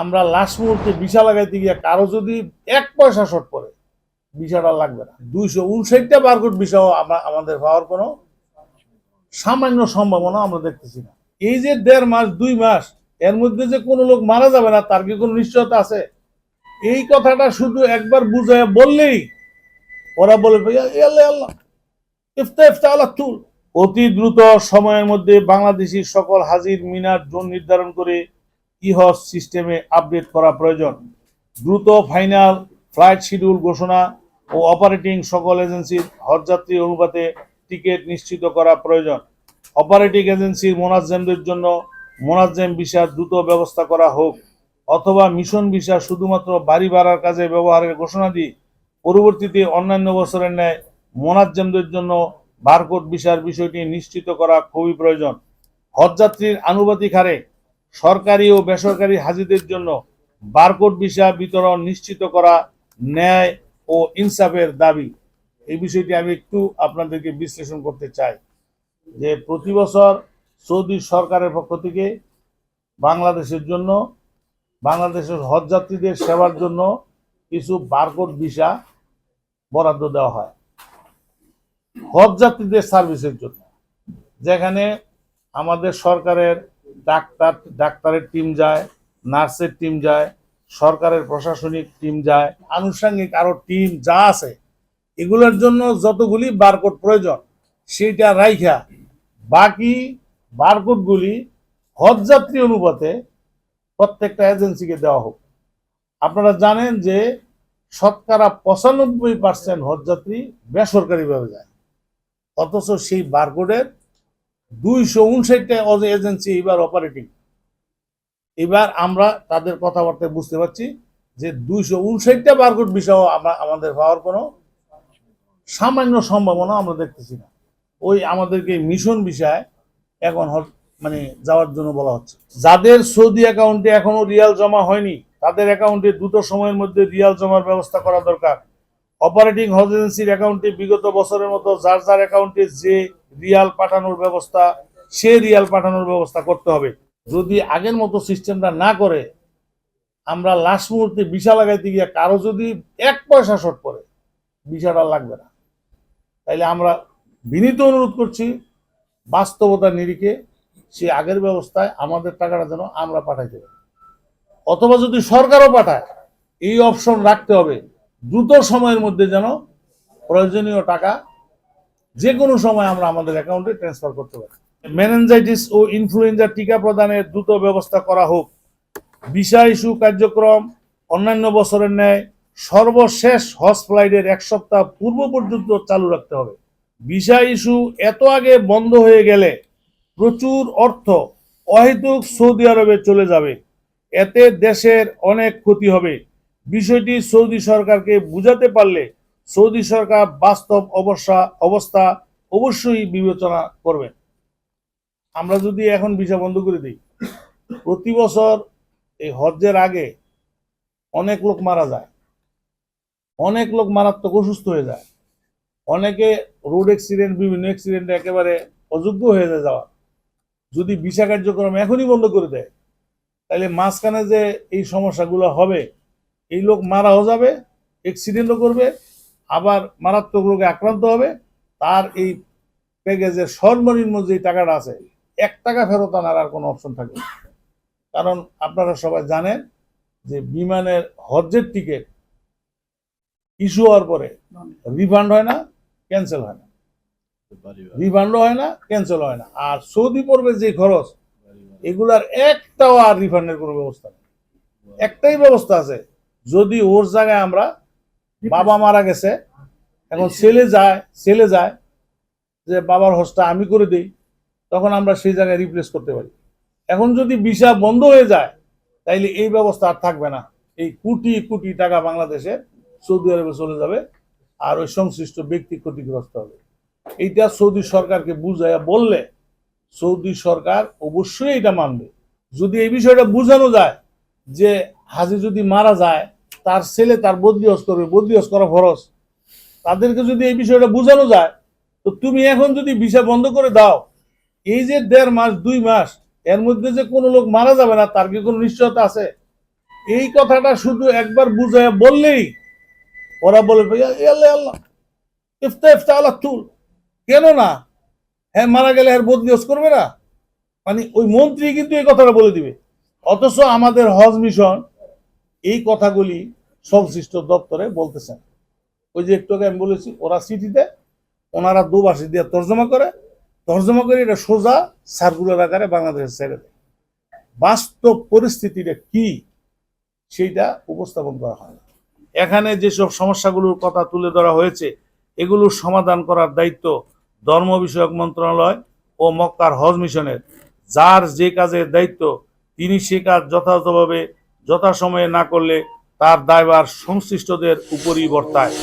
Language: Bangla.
আমরা লাস্ট মুহূর্তে ভিসা লাগাইতে গিয়ে কারও যদি এক পয়সা শর্ট পড়ে, ভিসাটা লাগবে না। দুইশো উনষাটটা বারকোড ভিসাও আমরা, আমাদের পাওয়ার কোনো সামান্য সম্ভাবনা আমরা দেখতেছি না। এই যে দেড় মাস, দুই মাস, এর মধ্যে যে কোনো লোক মারা যাবে না, তার কি কোনো নিশ্চয়তা আছে? এই কথাটা শুধু একবার বুঝায় বললেই ওরা বলে আল্লাহ অতি দ্রুত সময়ের মধ্যে বাংলাদেশি সকল হাজির মিনার জোন নির্ধারণ করে ইহজ সিস্টেমে আপডেট করা প্রয়োজন। দ্রুত ফাইনাল ফ্লাইট শিডিউল ঘোষণা ও অপারেটিং সকল এজেন্সির হজযাত্রী অনুপাতে টিকিট নিশ্চিত করা প্রয়োজন। অপারেটিং এজেন্সির মোনাজেমদের জন্য মোনাজেম ভিসার দ্রুত ব্যবস্থা করা হোক অথবা মিশন ভিসা শুধুমাত্র বাড়ি ভাড়ার কাজে ব্যবহারের ঘোষণা দিয়ে পরবর্তীতে অন্যান্য বছরের ন্যায় মোনাজেমদের জন্য বারকোড ভিসার বিষয়টি নিশ্চিত করা খুবই প্রয়োজন। হজযাত্রীর আনুপাতিক হারে সরকারি ও বেসরকারি হাজিদের জন্য বারকোড ভিসা বিতরণ নিশ্চিত করা ন্যায় ও ইনসাফের দাবি। এই বিষয়টি আমি একটু আপনাদেরকে বিশ্লেষণ করতে চাই যে প্রতি বছর সৌদি সরকারের পক্ষ থেকে বাংলাদেশের জন্য, বাংলাদেশের হজযাত্রীদের সেবার জন্য কিছু বারকোড ভিসা বরাদ্দ দেওয়া হয়। হজযাত্রীদের সার্ভিসের জন্য, যেখানে আমাদের সরকারের ডাক্তার, ডাক্তারের টিম যায়, নার্সের টিম যায়, সরকারের প্রশাসনিক টিম যায়, আনুষঙ্গিক আরও টিম যা আছে, এগুলোর জন্য যতগুলি বারকোড প্রয়োজন, সেইটা রাইখা। বাকি বারকোডগুলি হজযাত্রী অনুপাতে প্রত্যেকটা এজেন্সিকে দেওয়া হোক। আপনারা জানেন যে শতকরা পঁচানব্বই পার্সেন্ট হজযাত্রী বেসরকারিভাবে যায়, অথচ সেই বারকোডের দুইশো উনষাটটা এজেন্সি এবার অপারেটিং এবার আমরা তাদের কথাবার্তায় বুঝতে পারছি যে দুইশো উনষাটটা বারকোড বিষয় আমাদের পাওয়ার কোনো সামান্য সম্ভাবনা আমরা দেখতেছি না। ওই আমাদেরকে মিশন বিষয় এখন মানে যাওয়ার জন্য বলা হচ্ছে। যাদের সৌদি অ্যাকাউন্টে এখনও রিয়াল জমা হয়নি, তাদের অ্যাকাউন্টে দ্রুত সময়ের মধ্যে রিয়াল জমার ব্যবস্থা করা দরকার। অপারেটিং হজ এজেন্সির অ্যাকাউন্টে বিগত বছরের মতো যার যার অ্যাকাউন্টে যে রিয়াল পাঠানোর ব্যবস্থা, সে রিয়াল পাঠানোর ব্যবস্থা করতে হবে। যদি আগের মতো সিস্টেমটা না করে, আমরা লাস্ট মুহূর্তে ভিসা লাগাইতে গিয়ে কারও যদি এক পয়সা শর্ট পড়ে ভিসাটা লাগবে না। তাইলে আমরা বিনীত অনুরোধ করছি, বাস্তবতার নিরিখে সে আগের ব্যবস্থায় আমাদের টাকাটা যেন আমরা পাঠাইতে পারি। অথবা যদি সরকারও পাঠায়, এই অপশন রাখতে হবে, দ্রুত সময়ের মধ্যে যেন প্রয়োজনীয় টাকা যে কোনো সময় আমরা আমাদের অ্যাকাউন্টে ট্রান্সফার করতে পারি। মেনেঞ্জাইটিস ও ইনফ্লুয়েঞ্জা টিকা প্রদানের দ্রুত ব্যবস্থা করা হোক। ভিসা ইস্যু কার্যক্রম অন্যান্য বছরের ন্যায় সর্বশেষ হজ ফ্লাইটের এক সপ্তাহ পূর্ব পর্যন্ত চালু রাখতে হবে। ভিসা ইস্যু এত আগে বন্ধ হয়ে গেলে প্রচুর অর্থ অহেতুক সৌদি আরবে চলে যাবে। এতে দেশের অনেক ক্ষতি হবে। বিষয়টি সৌদি সরকারকে বুঝাতে পারলে সৌদি সরকার বাস্তব অবস্থা অবস্থা অবশ্যই বিবেচনা করবে। আমরা যদি এখন ভিসা বন্ধ করে দিই, প্রতি বছর এই হজ্জের আগে অনেক লোক মারা যায়। অনেক লোক মারাত্মক অসুস্থ হয়ে যায়। অনেকে রোড অ্যাক্সিডেন্ট বিভিন্ন অ্যাক্সিডেন্টে একেবারে অযোগ্য হয়ে যায় যাওয়া যদি ভিসা কার্যক্রম এখনই বন্ধ করে দেয়, তাহলে মাঝখানে যে এই সমস্যাগুলো হবে, এই লোক মারাও যাবে অ্যাক্সিডেন্টও করবে আবার মারাত্মক রোগে আক্রান্ত হবে, তার এই প্যাকেজের সর্বনিম্ন যে টাকাটা আছে, এক টাকা ফেরত আনার আর কোনো অপশন থাকবে কারণ আপনারা সবাই জানেন যে বিমানের হজ্জের টিকিট ইস্যু হওয়ার পরে রিফান্ড হয় না ক্যান্সেল হয় না। রিফান্ডও হয় না ক্যান্সেল হয় না। আর সৌদি পর্বে যে খরচ, এগুলার একটাও আর রিফান্ডের কোনো ব্যবস্থা নেই। একটাই ব্যবস্থা আছে, যদি ওর জায়গায় আমরা বাবা মারা গেছে। এখন ছেলে যায় ছেলে যায়, যে বাবার হোস্টটা আমি করে দিই, তখন আমরা সেই জায়গায় রিপ্লেস করতে পারি। এখন যদি ভিসা বন্ধ হয়ে যায়, তাইলে এই ব্যবস্থা আর থাকবে না। এই কোটি কোটি টাকা বাংলাদেশে সৌদি আরবে চলে যাবে, আর ওই সংশ্লিষ্ট ব্যক্তি ক্ষতিগ্রস্ত হবে। এইটা সৌদি সরকারকে বুঝাইয়া বললে, সৌদি সরকার অবশ্যই এটা মানবে। যদি এই বিষয়টা বোঝানো যায়, যে হাজি যদি মারা যায় তার ছেলে তার বদলি হজ করবে বদলি হজ করা ফরজ। তাদেরকে যদি এই বিষয়টা বোঝানো যায়, তো তুমি এখন যদি ভিসা বন্ধ করে দাও, এই যে দেড় মাস, দুই মাস, এর মধ্যে যে কোনো লোক মারা যাবে না, তার কি কোনো নিশ্চয়তা আছে? এই কথাটা শুধু একবার বুঝায় বললেই ওরা বলে, "ইয়া- ইয়া আল্লাহ, ইফতা ইফতা আল্লাহ তুল। কেন না? হ্যাঁ মারা গেলে আর বদলিয়স করবে না? মানে ওই মন্ত্রী কিন্তু এই কথাটা বলে দিবে। অথচ আমাদের হজ মিশন এই কথাগুলি সংশ্লিষ্ট দপ্তরে বলতেছেন। ওই যে একটু আগে আমি বলেছি, ওরা চিঠিতে ওনারা দুভাষী দিয়ে তর্জমা করে তর্জমা করে এটা সোজা সার্কুলার আকারে বাংলাদেশে ছেড়ে দেয়। বাস্তব পরিস্থিতিটা কি সেইটা উপস্থাপন করা হয়। এখানে যেসব সমস্যাগুলোর কথা তুলে ধরা হয়েছে এগুলোর সমাধান করার দায়িত্ব ধর্ম বিষয়ক মন্ত্রণালয় ও মক্কার হজ মিশনের। যার যে কাজের দায়িত্ব, তিনি সে কাজ যথাযথভাবে যথাসময়ে না করলে তার দায়বার সংশ্লিষ্টদের উপরই বর্তায়।